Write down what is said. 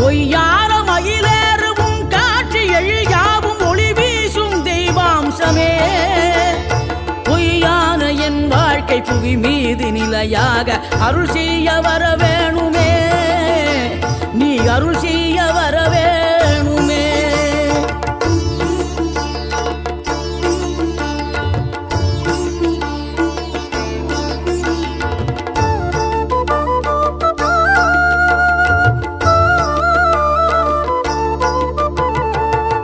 பொய்யார மயிலேறும் காட்சி எழியாவும் ஒளி வீசும் தெய்வாம்சமே. பொய்யான என் வாழ்க்கை புவி மீது நிலையாக அருள் செய்ய வர வேணுமே. நீ அருள் செய்ய